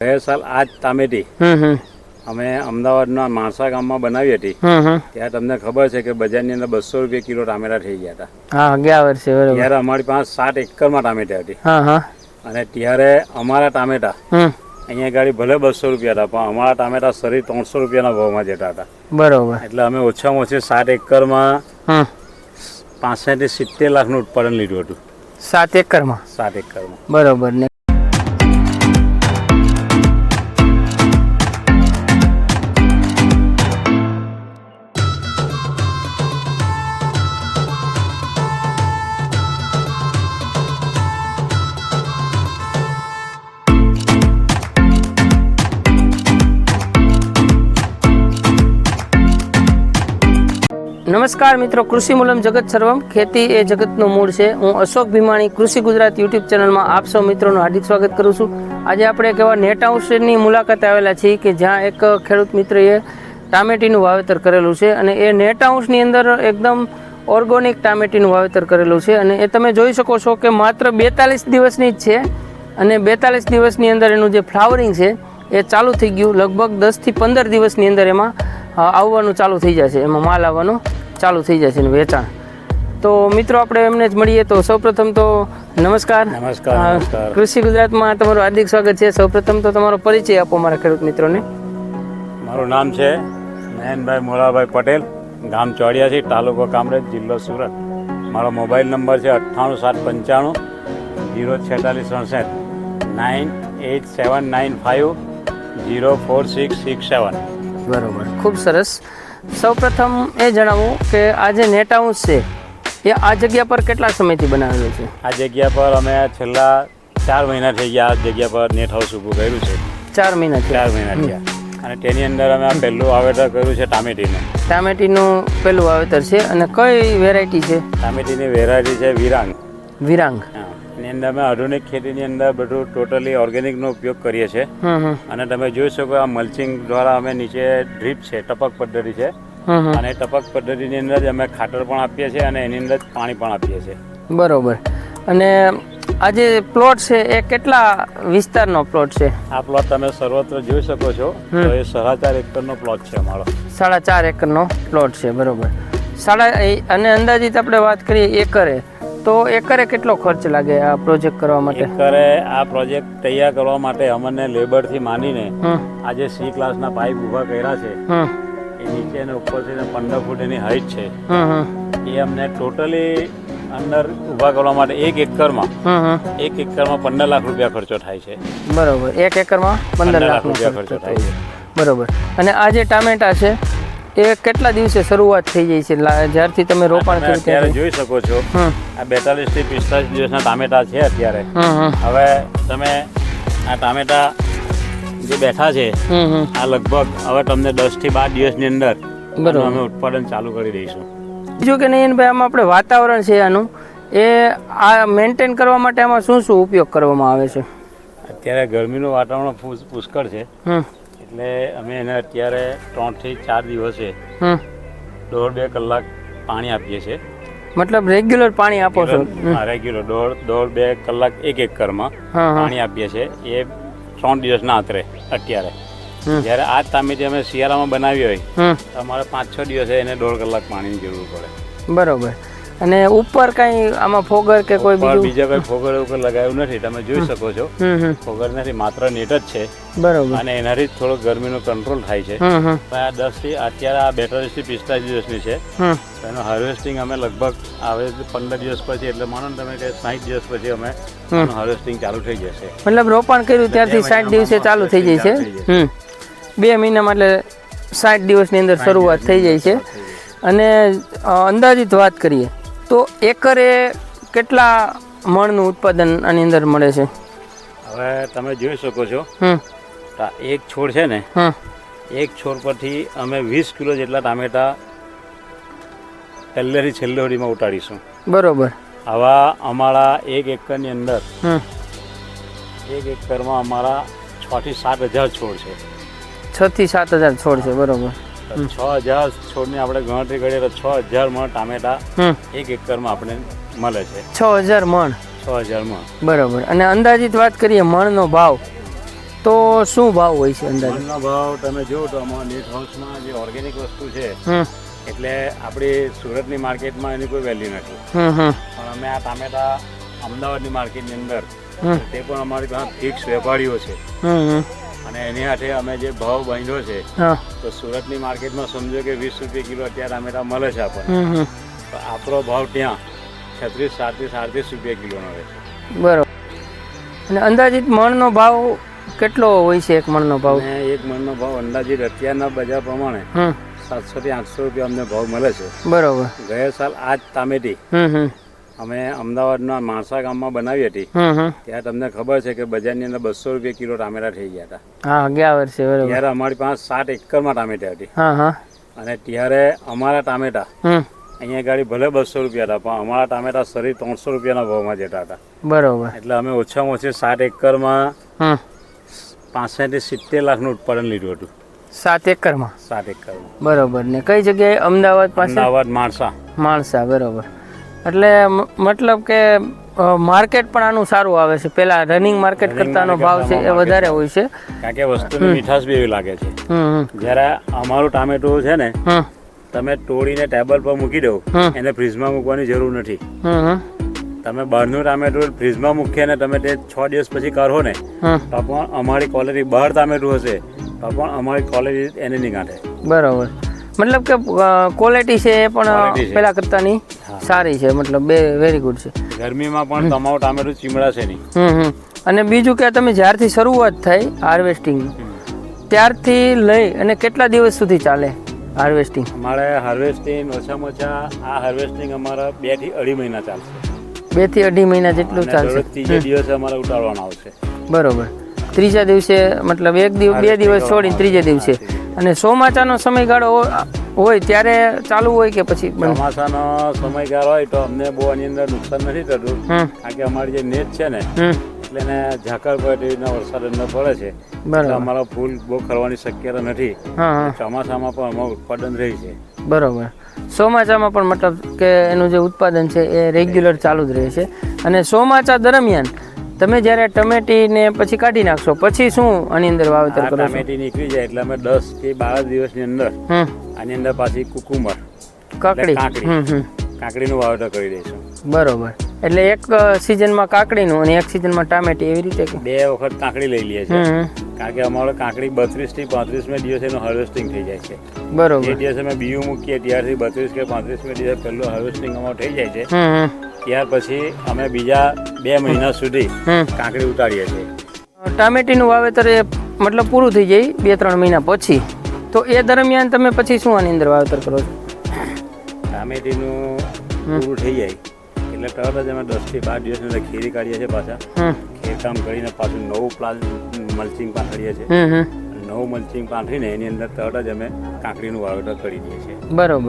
ગયા સાલ આ જ તામેટી અમે અમદાવાદના માણસા ગામમાં બનાવી હતી. ત્યાં તમને ખબર છે કે બજારની અંદર બસો રૂપિયા કિલો ટામેટા થઈ ગયા હતા. ગયા વર્ષે ત્યારે અમારી પાસે સાત એકરમાં ટામેટા હતી. અને ત્યારે અમારા ટામેટા અહીંયા ગાડી ભલે બસો રૂપિયા હતા પણ અમારા ટામેટા શરીર ત્રણસો રૂપિયાના ભાવમાં જતા હતા. બરોબર. એટલે અમે ઓછામાં ઓછી સાત એકરમાં પાસઠથી સિત્તેર લાખનું ઉત્પાદન લીધું હતું. સાત એકરમાં. સાત એકરમાં. બરોબર ને. નમસ્કાર મિત્રો, કૃષિ મૂલમ જગત સર્વમ. ખેતી એ જગતનું મૂળ છે. હું અશોક ભીમાણી, કૃષિ ગુજરાત યુટ્યુબ ચેનલમાં આપ સૌ મિત્રોનું હાર્દિક સ્વાગત કરું છું. આજે આપણે એક એવા નેટ હાઉસની મુલાકાત આવેલા છીએ કે જ્યાં એક ખેડૂત મિત્રએ ટામેટીનું વાવેતર કરેલું છે અને એ નેટ હાઉસની અંદર એકદમ ઓર્ગોનિક ટામેટીનું વાવેતર કરેલું છે. અને એ તમે જોઈ શકો છો કે માત્ર બેતાલીસ દિવસની જ છે અને બેતાલીસ દિવસની અંદર એનું જે ફ્લાવરિંગ છે એ ચાલુ થઈ ગયું. લગભગ દસથી પંદર દિવસની અંદર એમાં આવવાનું ચાલુ થઈ જશે. એમાં માલ આવવાનું ચાલુ થઈ જશે એનું વેચાણ. તો મિત્રો આપણે એમને જ મળીએ. તો સૌપ્રથમ તો નમસ્કાર. નમસ્કાર કૃષિ ગુજરાતમાં તમારું હાર્દિક સ્વાગત છે. સૌપ્રથમ તો તમારો પરિચય આપો મારા ખેડૂત મિત્રોને. મારું નામ છે નયનભાઈ મોરાભાઈ પટેલ. ગામ ચોડિયાસી તાલુકો કામરેજ જિલ્લો સુરત. મારો મોબાઈલ નંબર છે અઠ્ઠાણું સાત પંચાણું જીરો છેતાલીસ અડસઠ nine eight seven nine five zero four six six seven. બરોબર. ખૂબ સરસ. સૌપ્રથમ એ જણાવું કે આ જે નેટ હાઉસ છે એ આ જગ્યા પર કેટલા સમયથી બનાવેલું છે? આ જગ્યા પર અમે છેલ્લા ચાર મહિના થઈ ગયા આ જગ્યા પર નેટ હાઉસ ઊભું કર્યું છે. ચાર મહિનાથી ચાર મહિના થયા. અને તેની અંદર અમે પહેલું વાવેતર કર્યું છે ટામેટીનું. ટામેટીનું પહેલું વાવેતર છે. અને કઈ વેરાયટી છે? ટામેટીની વેરાયટી છે વિરાંગ. વિરાંગ. હા. એની અંદર અમે આધુનિક ખેતીની અંદર બધું ટોટલી ઓર્ગેનિકનો ઉપયોગ કરીએ છીએ. અને તમે જોઈ શકો આ મલ્ચિંગ દ્વારા અમે નીચે ડ્રીપ છે ટપક પદ્ધતિ છે. અને ટપક પદ્ધતિની અંદર જ અમે ખાતર પણ આપીએ છીએ અને એની અંદર જ પાણી પણ આપીએ છીએ. બરોબર. અને આ જે પ્લોટ છે એ કેટલા વિસ્તારનો પ્લોટ છે? આ પ્લોટ તમે સર્વત્ર જોઈ શકો છો. તો એ સાડા ચાર એકરનો પ્લોટ છે અમારો. સાડા ચાર એકરનો પ્લોટ છે બરોબર. સાડા અને અંદાજિત આપણે વાત કરીએ એકરે. તો એકરે કેટલો ખર્ચ લાગે આ પ્રોજેક્ટ કરવા માટે? એકરે આ પ્રોજેક્ટ તૈયાર કરવા માટે અમને લેબરથી માંડીને આજે આ જે સી ક્લાસના પાઇપ ઊભા કર્યા છે. એ નીચે ને ઉપરથી થી પંદર ફૂટ એની હાઈટ છે. એ અમને ટોટલી અંદર ઊભા કરવા માટે એક એકરમાં એક એકરમાં પંદર લાખ રૂપિયા ખર્ચો થાય છે. બરોબર. એક એકરમાં પંદર લાખ રૂપિયા ખર્ચો થાય છે. બરોબર. અને આ જે ટામેટા છે એ કેટલા દિવસે શરૂઆત થઈ જાય છે? જ્યારથી તમે રોપણ કર્યું ત્યારે. જોઈ શકો છો. આ બેતાલીસથી પિસ્તાલીસ દિવસના ટામેટા છે અત્યારે. હવે તમે આ ટામેટા જે બેઠા છે આ લગભગ હવે તમને દસથી બાર દિવસની અંદર બરોબર. અમે ઉત્પાદન ચાલુ કરી દઈશું. બીજું કે નહીં ભાઈ આમાં આપણે વાતાવરણ છે આનું. એ આ મેન્ટેન કરવા માટે આમાં શું શું ઉપયોગ કરવામાં આવે છે? અત્યારે ગરમીનું વાતાવરણ પુષ- પુષ્કળ છે. એટલે અમે એને અત્યારે ત્રણથી ચાર દિવસે દોઢ બે કલાક પાણી આપીએ છીએ. મતલબ રેગ્યુલર પાણી આપો છો? રેગ્યુલર દોઢ દોઢ બે કલાક એક એકરમાં હા હા. પાણી આપીએ છીએ. એ ત્રણ દિવસના આંતરે અત્યારે. જયારે આ જ ટામેટી અમે શિયાળામાં બનાવી હોય તો અમારે પાંચ છ દિવસે એને દોઢ કલાક પાણીની જરૂર પડે. બરોબર. અને ઉપર કાંઈ આમાં ફોગર કે કોઈ બીજું? બીજા કોઈ ફોગર ઉપર લગાવ્યું નથી તમે જોઈ શકો છો. ફોગર નથી માત્ર નેટ જ છે. બરોબર. અને એનાથી થોડો ગરમીનો કંટ્રોલ થાય છે. પણ આ દસથી અત્યારે આ બેતાલીસથી પિસ્તાલીસ દિવસની છે. હમ. એનું હાર્વેસ્ટિંગ અમે લગભગ આવે પંદર દિવસ પછી એટલે માનો ને તમે કે સાઠ દિવસ પછી અમે હાર્વેસ્ટિંગ ચાલુ થઈ જશે. મતલબ રોપણ કર્યું ત્યારથી સાઠ દિવસે ચાલુ થઈ જાય છે? હમ. બે મહિનામાં એટલે સાઠ દિવસની અંદર શરૂઆત થઈ જાય છે. અને અંદાજિત વાત કરીએ. તો એકરે કેટલા મણનું ઉત્પાદન આની અંદર મળે છે? હવે તમે જોઈ શકો છો. એક છોડ છે ને એક છોડ પરથી અમે વીસ કિલો જેટલા ટામેટા પહેલેથી છેલ્લે સુધીમાં ઉતારીશું. બરોબર. આવા અમારા એક એકરની અંદર એક એકરમાં અમારા છ થી સાત હજાર છોડ છે. છ થી સાત હજાર છોડ છે બરોબર. તો છ હજાર છોડની આપણે ગણતરી કરીએ તો છ હજાર મણ ટામેટા એક એકરમાં આપણે મળે છે. છ હજાર મણ. છ હજાર મણ. બરાબર. અને અંદાજિત વાત કરીએ મણનો ભાવ તો શું ભાવ હોય છે અંદાજે મણનો ભાવ તમે જુઓ તો અમારા નેટ હાઉસમાં જે ઓર્ગેનિક વસ્તુ છે એટલે આપણી સુરતની માર્કેટમાં એની કોઈ વેલ્યુ નથી. પણ અમે આ ટામેટા અમદાવાદની માર્કેટની અંદર. તે પણ અમારી ઘણા ફિક્સ વેપારીઓ છે. અને એની હાથે અમે જે ભાવ બાંધ્યો છે તો સુરતની માર્કેટમાં સમજો કે વીસ રૂપિયા કિલો અત્યારે અમે મળે છે આપણને. તો આપણો ભાવ ત્યાં છત્રીસ સાડત્રીસ આડત્રીસ રૂપિયા કિલોનો રહે છે. બરોબર. અને અંદાજિત મણનો ભાવ કેટલો હોય છે એક મણનો ભાવ? અને એક મણનો ભાવ અંદાજિત અત્યારના બજાર પ્રમાણે સાતસો થી આઠસો રૂપિયા અમને ભાવ મળે છે. બરોબર. ગયા સાલ આજ ટામેટી. અમે અમદાવાદના માણસા ગામમાં બનાવી હતી. હમ હમ. ત્યાં તમને ખબર છે કે બજારની અંદર બસો રૂપિયા કિલો ટામેટા થઈ ગયા હતા. હા ગયા વર્ષે ત્યારે અમારી પાસે સાત એકરમાં ટામેટા હતી. અને ત્યારે અમારા ટામેટા અહીંયા ગાડી ભલે બસો રૂપિયા હતા પણ અમારા ટામેટા સરી ત્રણસો રૂપિયાના ભાવમાં જતા હતા. બરોબર. એટલે અમે ઓછામાં ઓછી સાત એકરમાં હમ. પાસઠથી સિત્તેર લાખનું ઉત્પાદન લીધું હતું. સાત એકરમાં. સાત એકરમાં. બરોબર. ને કઈ જગ્યાએ અમદાવાદ પાસે? અમદાવાદ માણસા. માણસા બરોબર. એટલે મતલબ કે માર્કેટ પણ આનું સારું આવે છે. પેલા રનિંગ માર્કેટ કરતાનો ભાવ છે એ વધારે હોય છે. કારણ કે વસ્તુની મીઠાશ બી એવી લાગે છે. જ્યારે અમારું ટામેટું છે ને તમે તોડીને ટેબલ પર મૂકી દો. એને ફ્રીજમાં મૂકવાની જરૂર નથી. તમે બહારનું ટામેટું ફ્રીજમાં મૂકીએ ને તમે તે છ દિવસ પછી કરો ને તો પણ અમારી ક્વોલિટી બહાર ટામેટું હશે તો પણ અમારી ક્વોલિટી એને નહીં કાઢે બરાબર. મતલબ કે ક્વોલિટી છે એ પણ પેલા કરતાની. સારી છે મતલબ બે વેરી ગુડ છે. ગરમીમાં પણ તમારું ટામેટું ચીમડાશે નહીં. હમ હમ. અને બીજું કે તમે જ્યારથી શરૂઆત થઈ હાર્વેસ્ટિંગ ત્યારથી લઈ અને કેટલા દિવસ સુધી ચાલે હાર્વેસ્ટિંગ અમારે હાર્વેસ્ટિંગ ઓછામાં ઓછા આ હાર્વેસ્ટિંગ અમારા બેથી અઢી મહિના ચાલશે. બેથી અઢી મહિના જેટલું ચાલશે. ત્રીજે દિવસે અમારે ઉતારવાનો આવશે. બરોબર. ત્રીજા દિવસે મતલબ એક દિવસ બે દિવસ છોડીને ત્રીજે દિવસે. અને ચોમાસાનો સમયગાળો હોય ત્યારે ચાલુ હોય કે પછી ચોમાસાનો સમયગાળો હોય તો અમને બહુ આની અંદર નુકસાન નથી થતું. કારણ કે અમારી જે નેટ છે ને એટલે એને ઝાકળ પડે વરસાદ અંદર પડે છે. બરાબર. અમારો ફૂલ બહુ ખરવાની શક્યતા નથી. ચોમાસામાં પણ અમારું ઉત્પાદન રહી છે. બરોબર. ચોમાસામાં પણ મતલબ કે એનું જે ઉત્પાદન છે એ રેગ્યુલર ચાલુ જ રહે છે. અને ચોમાસા દરમિયાન તમે જ્યારે ટમેટીને પછી કાઢી નાખશો પછી શું આની અંદર વાવેતર કરો ટમેટી નીકળી જાય એટલે અમે દસથી બાર દિવસની અંદર આની અંદર પાછી કુકુમર કાકડી. કાકડીનું વાવેતર કરી દઈશું. બરોબર. એટલે એક સિઝનમાં કાકડીનું અને એક સિઝનમાં ટામેટી એવી રીતે બે વખત કાકડી લઈ લઈએ છીએ. કારણ કે અમારો કાંકડી બત્રીસથી પાંત્રીસમે દિવસે એનું હાર્વેસ્ટિંગ થઈ જાય છે. બરોબર. એ દિવસે અમે બીયું મૂકીએ ત્યારથી બત્રીસ કે પાંત્રીસમે દિવસે પહેલું હાર્વેસ્ટિંગ અમારું થઈ જાય છે. ત્યાર પછી અમે બીજા બે મહિના સુધી કાંકડી ઉતારીએ છીએ. ટામેટીનું વાવેતર એ મતલબ પૂરું થઈ જાય બે ત્રણ મહિના પછી. તો એ દરમિયાન તમે પછી શું આની અંદર વાવેતર કરો છો? ટામેટીનું પૂરું થઈ જાય. એટલે તરત જ અમે દસથી બાર દિવસની અંદર ખેરી કાઢીએ છીએ પાછા. ખેરકામ કરીને પાછું નવું પ્લાન મલ્ચિંગ પાથરીએ છીએ. નવું મલ્ચિંગ પાથરીને એની અંદર તરત જ અમે કાંકરીનું વાવેતર કરી દઈએ છીએ. બરોબર.